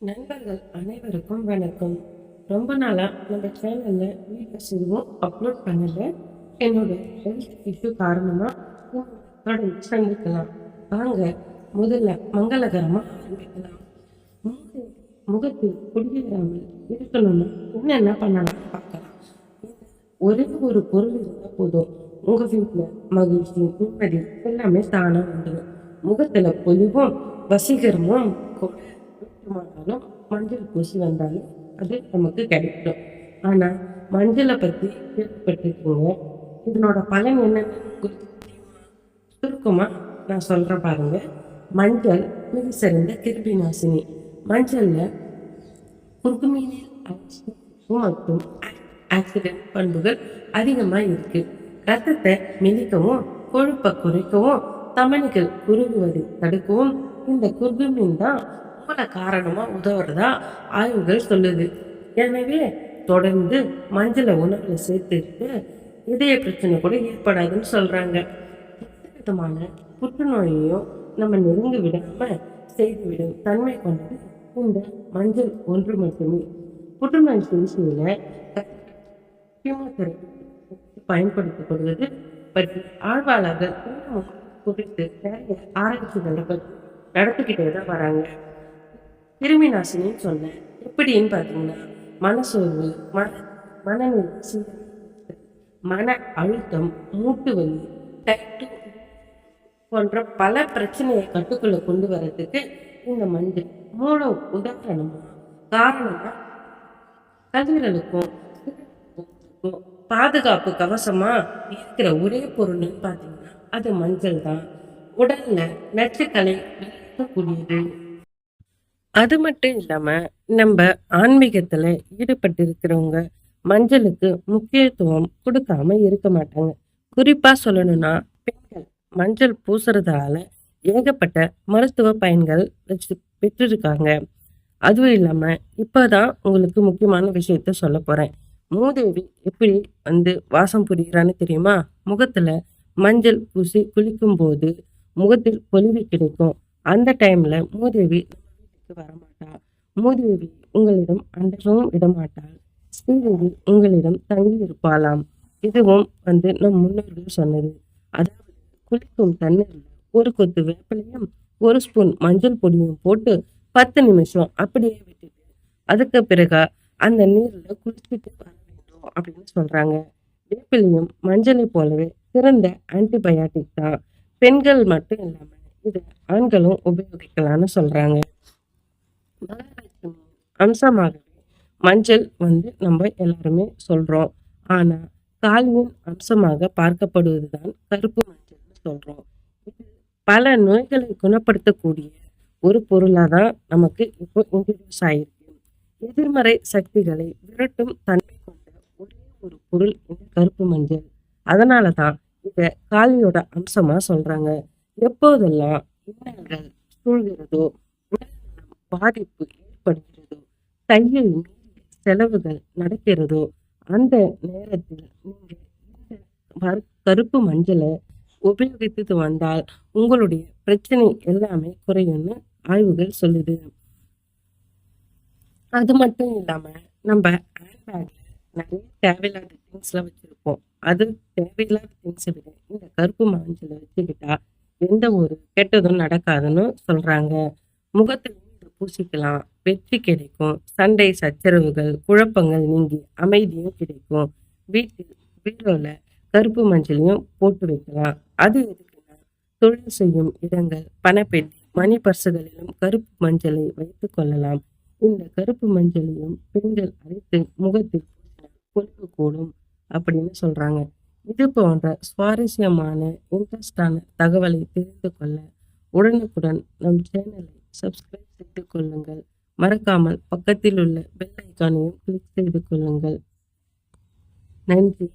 நண்பர்கள் அனைவருக்கும் வணக்கம். ரொம்ப நாளாக நம்ம சேனலில் வீடியோஸ் எதுவும் அப்லோட் பண்ணல. என்னோட ஹெல்த் இஷ்யூ காரணமாக தொடர்ந்து சந்திக்கலாம். வாங்க முதல்ல மங்களகரமாக ஆரம்பிக்கலாம். முக- முகத்தில் குடியேறாமல் இருக்கணும்னா என்னென்ன பண்ணலாம் பார்க்கலாம். ஒரே ஒரு பொருள் இருந்தால் போதும். உங்கள் வீட்டில் மகிழ்ச்சி நிம்மதி எல்லாமே தானாக வந்துடும் முகத்தில் பொலிவும் வசீகரமும் கூட வேண்டுமானாலும் மஞ்சள் பூசி வந்தாலும் அது நமக்கு கிடைக்கும். ஆனால் மஞ்சளை பற்றி கேள்விப்பட்டிருக்கீங்க. இதனோட பலன் என்னென்னு சுருக்கமாக நான் சொல்கிறேன் பாருங்க. மஞ்சள் மிக சிறந்த கிருமி நாசினி. மஞ்சளில் குர்குமினில் மற்றும் ஆக்சிடென்ட் பண்புகள் அதிகமாக இருக்குது ரத்தத்தை மெலிக்கவும் கொழுப்பை குறைக்கவும் தமனிகள் குறுகுவதை தடுக்கவும் இந்த குர்குமின் தான் பல காரணமாக உதவுறதா ஆய்வுகள் சொல்லுது. எனவே தொடர்ந்து மஞ்சளை உணவில் சேர்த்துட்டு இதய பிரச்சனை கூட ஏற்படாதுன்னு சொல்கிறாங்க எந்த விதமான புற்றுநோயையும் நம்ம நெருங்கி விடாமல் செய்துவிடும் தன்மை கொண்டது இந்த மஞ்சள் ஒன்று மட்டுமே. புற்றுநோய் சிகிச்சையில் கீமோதெரபி பயன்படுத்தப்படுவது பற்றி ஆழ்வாளர்கள் குறித்து நிறைய ஆராய்ச்சிகளை பற்றி நடத்திக்கிட்டே தான் வராங்க. கிருமி நாசினின்னு சொன்னேன். எப்படின்னு பார்த்தீங்கன்னா மனசோர்வு மன மனநிலை சிந்தனை, மன அழுத்தம் மூட்டு வலி டைட்டு போன்ற பல பிரச்சனையை கட்டுக்குள்ளே கொண்டு வர்றதுக்கு இந்த மஞ்சள் மூல உதாரணமாக காரணமாக கல்லீரலுக்கும் பாதுகாப்பு கவசமாக இருக்கிற ஒரே பொருள்னு பார்த்தீங்கன்னா அது மஞ்சள் தான் உடலில் நச்சுக்களை இருக்கக்கூடியது அது மட்டும் இல்லாம நம்ம ஆன்மீகத்துல ஈடுபட்டு இருக்கிறவங்க மஞ்சளுக்கு முக்கியத்துவம் கொடுக்காம இருக்க மாட்டாங்க. குறிப்பா சொல்லணும்னா பெண்கள் மஞ்சள் பூசுறதால ஏகப்பட்ட மருத்துவ பயன்கள் வச்சு பெற்றிருக்காங்க. அதுவும் இல்லாம இப்பதான் உங்களுக்கு முக்கியமான விஷயத்த சொல்ல போறேன். மூதேவி எப்படி வந்து வாசம் புரிகிறான்னு தெரியுமா? முகத்துல மஞ்சள் பூசி குளிக்கும் போது முகத்தில் பொலிவு கிடைக்கும். அந்த டைம்ல மூதேவி நம்ம வீட்டுக்கு வரமாட்டா. மூதேவி உங்களிடம் அண்டவும் விடமாட்டாள் ஸ்ரீதேவி உங்களிடம் தங்கி இருப்பாளாம் இதுவும் வந்து நம் முன்னோர்கள் சொன்னது. அதாவது குளிக்கும் தண்ணீர்ல ஒரு கொத்து வேப்பிலையும் ஒரு ஸ்பூன் மஞ்சள் பொடியும் போட்டு பத்து நிமிஷம் அப்படியே விட்டுட்டு அதுக்கு பிறகு அந்த நீர்ல குளிச்சுட்டு வர வேண்டும் அப்படின்னு சொல்றாங்க. வேப்பிலையும் மஞ்சளை போலவே சிறந்த ஆன்டிபயாட்டிக் தான். பெண்கள் மட்டும் இல்லாம இதை ஆண்களும் உபயோகிக்கலாம்னு சொல்றாங்க. மகாலட்சுமி அம்சமாகவே மஞ்சள் வந்து நம்ம எல்லாருமே சொல்றோம். ஆனா காளியின் அம்சமாக பார்க்கப்படுவதுதான் கருப்பு மஞ்சள்னு சொல்றோம். இது பல நோய்களை குணப்படுத்தக்கூடிய ஒரு பொருளாக தான் நமக்கு இப்போ இன்ட்ரடியூஸ் ஆயிருக்கு எதிர்மறை சக்திகளை விரட்டும் தன்மை கொண்ட ஒரே ஒரு பொருள் இந்த கருப்பு மஞ்சள். அதனால தான் இதை காளியோட அம்சமா சொல்றாங்க. எப்போதெல்லாம் இன்னல்கள் சூழ்கிறதோ பாதிப்பு ஏற்படுகிறதோ கையை செலவுகள் நடக்கிறதோ அந்த நேரத்தில் நீங்கள் இந்த கருப்பு மஞ்சளை உபயோகித்து வந்தால் உங்களுடைய பிரச்சனை எல்லாமே குறையும்னு ஆய்வுகள் சொல்லுது. அது மட்டும் இல்லாம நம்ம ஹேண்ட்பேக்ல நிறைய தேவையில்லாத திங்ஸ்லாம் வச்சிருப்போம். அது தேவையில்லாத திங்ஸை விட இந்த கருப்பு மஞ்சளை வச்சுக்கிட்டா எந்த ஒரு கெட்டதும் நடக்காதுன்னு சொல்றாங்க. முகத்துல பூசிக்கலாம். வெற்றி கிடைக்கும். சண்டை சச்சரவுகள் குழப்பங்கள் நீங்கி அமைதியும் கிடைக்கும். வீட்டில் பீரோல கருப்பு மஞ்சளையும் போட்டு வைக்கலாம். அது எதுக்குன்னா தொழில் செய்யும் இடங்கள் பணப்பெட்டி மணி பர்சுகளிலும் கருப்பு மஞ்சளை வைத்துக் கொள்ளலாம். இந்த கருப்பு மஞ்சளையும் பெண்கள் அரைத்து முகத்தில் கொழுப்பு கூடும் அப்படின்னு சொல்றாங்க. இது போன்ற சுவாரஸ்யமான இன்ட்ரெஸ்டான தகவலை தெரிந்து கொள்ள உடனுக்குடன் நம் சேனலை சப்ஸ்கிரைப் செய்து கொள்ளுங்கள். மறக்காமல் பக்கத்தில் உள்ள பெல் ஐக்கானையும் கிளிக் செய்து கொள்ளுங்கள். நன்றி.